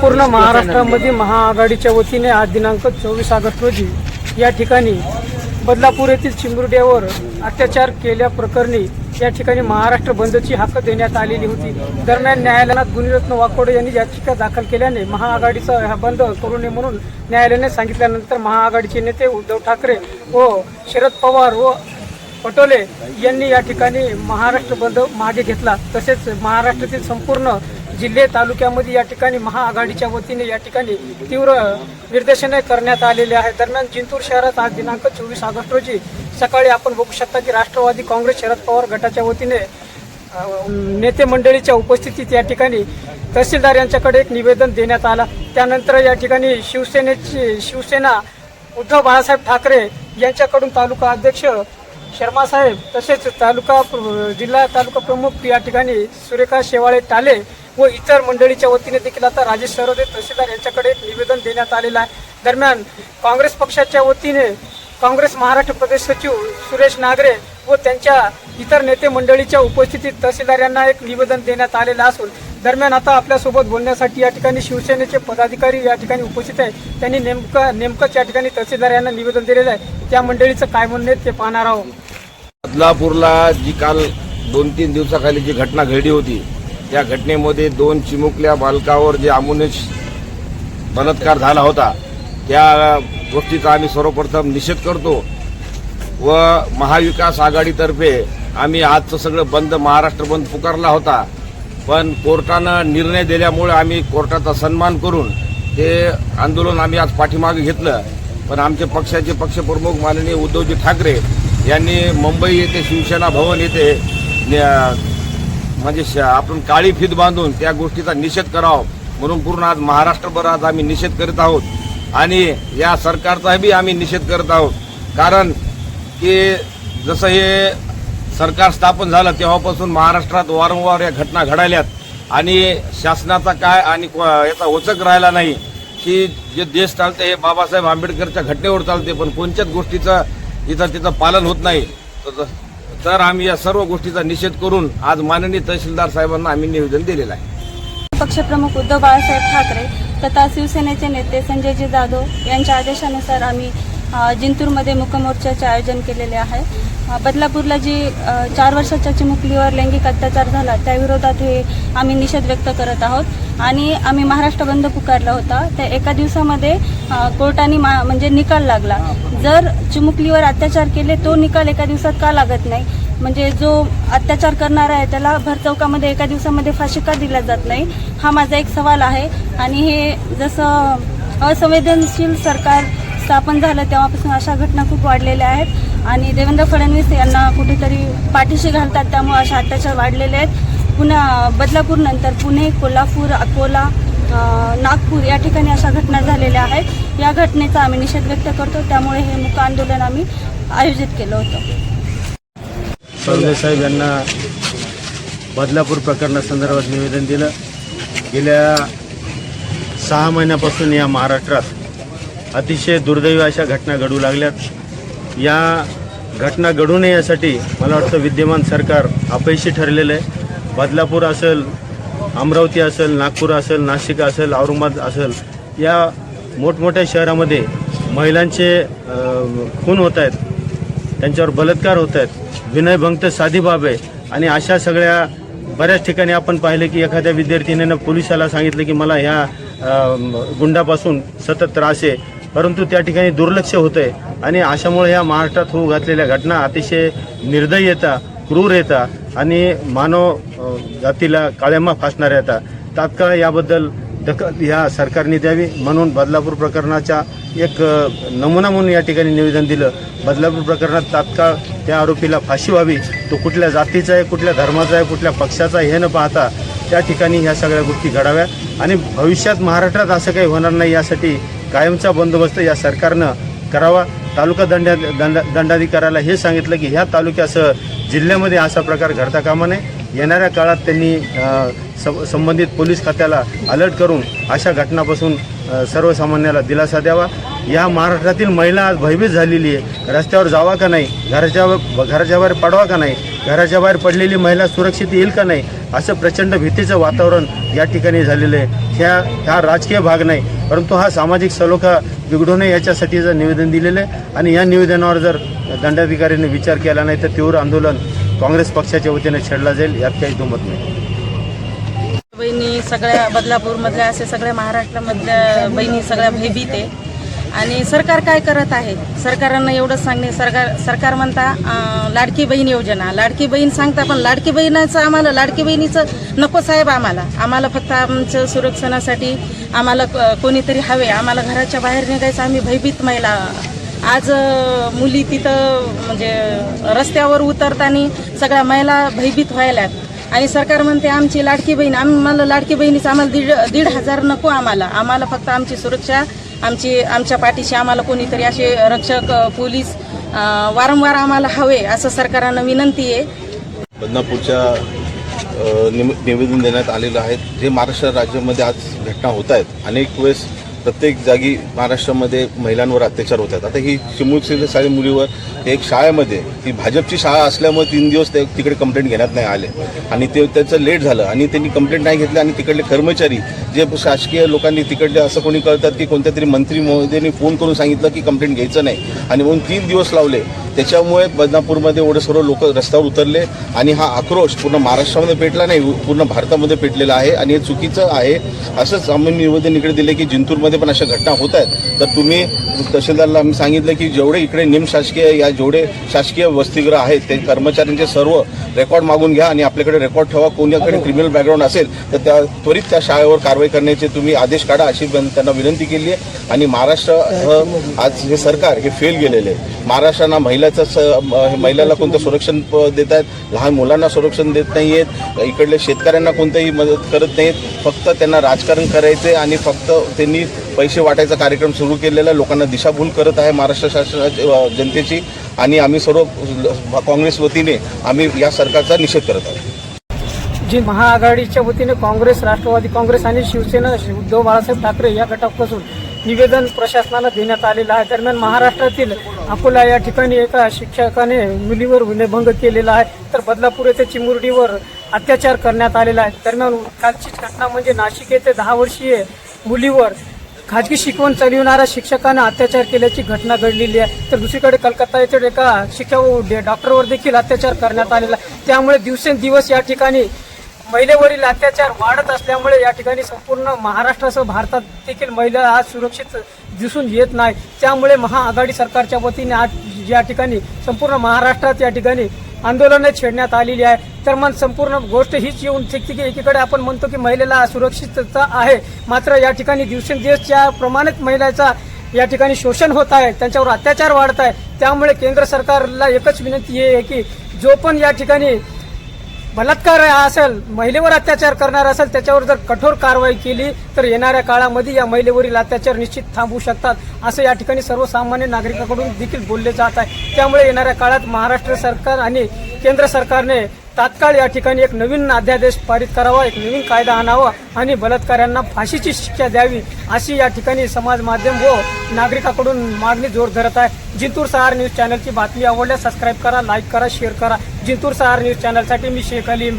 संपूर्ण महाराष्ट्रामध्ये महाआघाडीच्या वतीने आज दिनांक चोवीस ऑगस्ट रोजी या ठिकाणी बदलापूर येथील चिमुरड्यावर अत्याचार केल्याप्रकरणी या ठिकाणी महाराष्ट्र बंदची हाक देण्यात आलेली होती. दरम्यान न्यायालयात गुणरत्न वाकोडे यांनी याचिका दाखल केल्याने महाआघाडीचा हा बंद करू नये म्हणून न्यायालयाने सांगितल्यानंतर महाआघाडीचे नेते उद्धव ठाकरे व शरद पवार व पटोले यांनी या ठिकाणी महाराष्ट्र बंद मागे घेतला. तसेच महाराष्ट्रातील संपूर्ण जिल्हे तालुक्यामध्ये या ठिकाणी महाआघाडीच्या वतीने या ठिकाणी तीव्र निर्देशने करण्यात आलेले आहे दरम्यान जिंतूर शहरात आज दिनांक चोवीस ऑगस्ट रोजी सकाळी आपण बघू शकता की राष्ट्रवादी काँग्रेस शरद पवार गटाच्या वतीने नेते मंडळीच्या उपस्थितीत या ठिकाणी तहसीलदार यांच्याकडे एक निवेदन देण्यात आला. त्यानंतर या ठिकाणी शिवसेनेची शिवसेना उद्धव बाळासाहेब ठाकरे यांच्याकडून तालुका अध्यक्ष शर्मा साहेब तसेच तालुका प्र- जिल्हा तालुका प्रमुख या ठिकाणी सुरेखा शेवाळे टाले व इतर मंडळीच्या वतीने देखील आता राजेश सरोदे तहसीलदार यांच्याकडे निवेदन देण्यात आलेलं आहे. दरम्यान काँग्रेस पक्षाच्या वतीने काँग्रेस महाराष्ट्र प्रदेश सचिव सुरेश नागरे व त्यांच्या इतर नेते मंडळीच्या उपस्थितीत तहसीलदार यांना एक निवेदन देण्यात आलेलं असून दरम्यान आता आपल्यासोबत बोलण्यासाठी या ठिकाणी शिवसेनेचे पदाधिकारी या ठिकाणी उपस्थित आहेत. त्यांनी नेमकं नेमकंच या ठिकाणी तहसीलदार यांना निवेदन दिलेलं आहे. त्या मंडळीचं काय म्हणणं ते पाहणार आहोत. बदलापूरला जी काल दोन तीन दिवसाखाली जी घटना घडली होती या घटनेमध्ये दोन चिमुकल्या बालकावर जे अमुनेश बलात्कार झाला होता त्या गोष्टीचा आम्ही सर्वप्रथम निषेध करतो व महाविकास आघाडीतर्फे आम्ही आजचं सगळं बंद महाराष्ट्र बंद पुकारला होता. पण कोर्टानं निर्णय दिल्यामुळे आम्ही कोर्टाचा सन्मान करून ते आंदोलन आम्ही आज पाठीमागे घेतलं. पण आमचे पक्षाचे पक्षप्रमुख माननीय उद्धवजी ठाकरे यांनी मुंबई येथे शिवसेना भवन येथे म्हणजे श- आपण काळी फीत बांधून त्या गोष्टीचा निषेध करावा. म्हणून पूर्ण आज महाराष्ट्रभर आज आम्ही निषेध करीत आहोत. आणि या सरकारचाही बी आम्ही निषेध करत आहोत. कारण की जसं हे सरकार स्थापन झालं तेव्हापासून महाराष्ट्रात वारंवार या घटना घडाल्यात. आणि शासनाचा काय आणि याचा वचक राहिला नाही की जे देश चालते हे बाबासाहेब आंबेडकरच्या घटनेवर चालते पण कोणत्याच गोष्टीचं इथं तिथं पालन होत नाही. तर- तर आम्ही या सर्व गोष्टीचा निषेध करून आज माननीय तहसीलदार साहेबांना आम्ही निवेदन दिलेलं आहे. पक्षप्रमुख उद्धव बाळासाहेब ठाकरे तथा शिवसेनेचे नेते संजयजी जाधव यांच्या आदेशानुसार आम्ही जिंतूरमध्ये मुकमोर्चाचे आयोजन केलेले आहे. बदलापूरला जी चार वर्षाच्या चिमुकलीवर लैंगिक अत्याचार झाला त्याविरोधात हे आम्ही निषेध व्यक्त करत आहोत. आणि आम्ही महाराष्ट्र बंद पुकारला होता. त्या एका दिवसामध्ये कोर्टाने मा म्हणजे निकाल लागला. जर चिमुकलीवर अत्याचार केले तो निकाल एका दिवसात का लागत नाही? म्हणजे जो अत्याचार करणारा आहे त्याला भरचौकामध्ये एका दिवसामध्ये फाशी का दिल्या जात नाही? हा माझा एक सवाल आहे. आणि हे जसं असंवेदनशील सरकार स्थापन झालं तेव्हापासून अशा घटना खूप वाढलेल्या आहेत. आणि देवेंद्र फडणवीस यांना कुठेतरी पाठीशी घालतात त्यामुळे अशा अत्याचार वाढलेले आहेत. पुन्हा बदलापूर नंतर पुणे कोल्हापूर अकोला नागपूर या ठिकाणी अशा घटना झालेल्या आहेत. या घटनेचा आम्ही निषेध व्यक्त करतो. त्यामुळे हे मुक आंदोलन आम्ही आयोजित केलं होतं. साहेब यांना बदलापूर प्रकरणासंदर्भात निवेदन दिलं. गेल्या सहा महिन्यापासून या महाराष्ट्रात अतिशय दुर्दैवी अशा घटना घडू लागल्यात. या घटना घडू नये यासाठी मला वाटतं विद्यमान सरकार अपयशी ठरलेलं आहे. बदलापूर असेल अमरावती असेल नागपूर असेल नाशिक असेल औरंगाबाद असेल या मोठमोठ्या शहरामध्ये महिलांचे खून होत आहेत. त्यांच्यावर बलात्कार होत आहेत. विनयभंग तर साधी बाब आहे. आणि अशा सगळ्या बऱ्याच ठिकाणी आपण पाहिले की एखाद्या विद्यार्थिनीनं पोलिसाला सांगितलं की मला ह्या गुंडापासून सतत त्रास आहे. परंतु त्या ठिकाणी दुर्लक्ष होतं आहे आणि अशामुळे ह्या महाराष्ट्रात होऊ घातलेल्या घटना अतिशय निर्दयी येतात क्रूर येतात आणि मानव जातीला काळ्यामा फासणाऱ्या येतात तात्काळ याबद्दल दखल ह्या सरकारने द्यावी म्हणून बदलापूर प्रकरणाच्या एक नमुना म्हणून या ठिकाणी निवेदन दिलं. बदलापूर प्रकरणात तात्काळ त्या आरोपीला फाशी व्हावी. तो कुठल्या जातीचा आहे कुठल्या धर्माचा आहे कुठल्या पक्षाचा आहे हे न पाहता त्या ठिकाणी ह्या सगळ्या गोष्टी घडाव्या. आणि भविष्यात महाराष्ट्रात असं काही होणार नाही यासाठी कायमचा बंदोबस्त या सरकारनं करावा. तालुका दंडा दंडा दंडाधिकाऱ्याला हे सांगितलं की ह्या तालुक्यासह जिल्ह्यामध्ये असा प्रकार घडता कामा नये. येणाऱ्या काळात त्यांनी संबंधित पोलीस खात्याला अलर्ट करून अशा घटनापासून सर्वसामान्याला दिलासा द्यावा. या महाराष्ट्रातील महिला आज भयभीत झालेली आहे. रस्त्यावर जावा का नाही? घराच्या घराच्या बाहेर पडवा का नाही? घराच्या बाहेर पडलेली महिला सुरक्षित येईल का नाही? असं प्रचंड भीतीचं वातावरण या ठिकाणी झालेलं आहे. ह्या हा राजकीय भाग नाही परंतु हा सामाजिक सलोखा बिघडू नये याच्यासाठीचं निवेदन दिलेलं आहे आणि या निवेदनावर जर दंडाधिकाऱ्यांनी विचार केला नाही तर तीव्र आंदोलन काँग्रेस पक्षाच्या वतीने छेडला जाईल यात काही दुमत नाही. बहिणी सगळ्या बदलापूरमधल्या असे सगळ्या महाराष्ट्रामधल्या बहिणी सगळ्या भयभीत आहे. आणि सरकार काय करत आहे? सरकारांना एवढंच सांगणे सरकार सरकार म्हणता लाडकी बहीण योजना. लाडकी बहीण सांगता पण लाडकी बहिणीचं आम्हाला लाडकी बहिणीचं नको साहेब आम्हाला. आम्हाला फक्त आमचं सुरक्षणासाठी आम्हाला क- कोणीतरी हवे. आम्हाला घराच्या बाहेर निघायचं आम्ही भयभीत महिला. आज मुली तिथं म्हणजे रस्त्यावर उतरताना सगळ्या महिला भयभीत व्हायल्यात. आणि सरकार म्हणते आमची लाडकी बहीण आम्हाला लाडकी बहिणीचं आम्हाला दीड दीड हजार नको आम्हाला. आम्हाला फक्त आमची सुरक्षा आमची आमच्या पाठीशी आम्हाला कोणीतरी असे रक्षक पोलीस वारंवार आम्हाला हवे असं सरकारनं विनंती आहे. बदनापूरच्या निवेदन देण्यात आलेलं आहे. जे महाराष्ट्र राज्यामध्ये आज घटना होत आहेत अनेक वेळेस प्रत्येक जागी महाराष्ट्रामध्ये महिलांवर अत्याचार होतात आता ही चिमुकलेल्या सारी मुलीवर एक शाळेमध्ये ही भाजपची शाळा असल्यामुळे तीन दिवस ते तिकडे कंप्लेंट घेण्यात नाही आले. आणि ते त्याचं लेट झालं आणि त्यांनी कंप्लेंट नाही घेतली आणि तिकडले कर्मचारी जे शासकीय लोकांनी तिकडले असं कोणी कळतात की कोणत्या तरी मंत्री महोदयांनी फोन करून सांगितलं की कंप्लेंट घ्यायचं नाही. आणि म्हणून तीन दिवस लावले. त्याच्यामुळे बदनापूरमध्ये एवढे सर्व लोक रस्त्यावर उतरले आणि हा आक्रोश पूर्ण महाराष्ट्रामध्ये पेटला नाही पूर्ण भारतामध्ये पेटलेला आहे. आणि हे चुकीचं आहे. असंच आम्ही निवेदन इकडे दिले की जिंतूरमध्ये पण अशा घटना होत आहेत. तर तुम्ही तहसीलदारला आम्ही सांगितलं की जेवढे इकडे निमशासकीय या जेवढे शासकीय वसतिगृह आहेत ते कर्मचाऱ्यांचे सर्व रेकॉर्ड मागून घ्या आणि आपल्याकडे रेकॉर्ड ठेवा. कोणाकडे क्रिमिनल बॅकग्राऊंड असेल तर त्या त्वरित त्या शाळेवर कारवाई करण्याचे तुम्ही आदेश काढा अशी त्यांना विनंती केली आहे. आणि महाराष्ट्र आज हे सरकार हे फेल गेलेले आहे. महाराष्ट्रांना महिला स म- महिलाला कोणतं संरक्षण प- देत आहेत? लहान मुलांना संरक्षण देत नाही आहेत इकडल्या शेतकऱ्यांना कोणतंही मदत करत नाहीत फक्त त्यांना राजकारण करायचे आणि फक्त त्यांनी पैसे वाटायचा कार्यक्रम सुरू केलेला. लोकांना दिशाभूल करत आहे महाराष्ट्र शासनाची जनतेची. आणि आम्ही सर्व काँग्रेस वतीने आम्ही या सरकारचा निषेध करत आहोत. जी महाआघाडीच्या वतीने काँग्रेस राष्ट्रवादी काँग्रेस आणि शिवसेना उद्धव बाळासाहेब ठाकरे या गटापासून निवेदन प्रशासनाला देण्यात आलेलं आहे. दरम्यान महाराष्ट्रातील अकोला या ठिकाणी एका शिक्षकाने मुलीवर गुन्हेभंग केलेला आहे. तर बदलापूर येथे चिमुरडीवर अत्याचार करण्यात आलेला आहे. दरम्यान कालची घटना म्हणजे नाशिक येथे दहा वर्षीय मुलीवर खाजगी शिकवण चालविणाऱ्या शिक्षकानं अत्याचार केल्याची घटना घडलेली आहे. तर दुसरीकडे कलकत्ता येथील एका शिक्षक डॉक्टरवर देखील अत्याचार करण्यात आलेला आहे. त्यामुळे दिवसेंदिवस या ठिकाणी महिलेवरील अत्याचार वाढत असल्यामुळे या ठिकाणी संपूर्ण महाराष्ट्रासह भारतात देखील महिला आज सुरक्षित दिसून येत नाही. त्यामुळे महाआघाडी सरकारच्या वतीने आज या ठिकाणी संपूर्ण महाराष्ट्रात या ठिकाणी आंदोलनं छेडण्यात आलेली आहे. तर मग संपूर्ण गोष्ट हीच येऊन ठिकठी की एकीकडे आपण म्हणतो की महिलेला सुरक्षितता आहे. मात्र या ठिकाणी दिवसेंदिवस ज्या प्रमाणात महिलाचा या ठिकाणी शोषण होत आहे. त्यांच्यावर अत्याचार वाढत आहे. त्यामुळे केंद्र सरकारला एकच विनंती आहे की जो पण या ठिकाणी बलात्कार असेल महिलेवर अत्याचार करणार असेल त्याच्यावर जर कठोर कारवाई केली तर येणाऱ्या काळामध्ये या महिलेवरील अत्याचार निश्चित थांबवू शकतात असं या ठिकाणी सर्वसामान्य नागरिकांकडून देखील बोलले जात आहे. त्यामुळे येणाऱ्या काळात महाराष्ट्र सरकार आणि केंद्र सरकारने तात्काळ या ठिकाणी एक नवीन अध्यादेश पारित करावा एक नवीन कायदा आणावा आणि बलात्कारांना फाशीची शिक्षा द्यावी अशी या ठिकाणी समाज माध्यम व नागरिकाकडून मागणी जोर धरत आहे. जिंतूर सहार न्यूज चॅनलची बातमी आवडल्यास सबस्क्राईब करा लाईक करा शेअर करा. जिंतूर सहार न्यूज चॅनलसाठी मी शेख अलीम.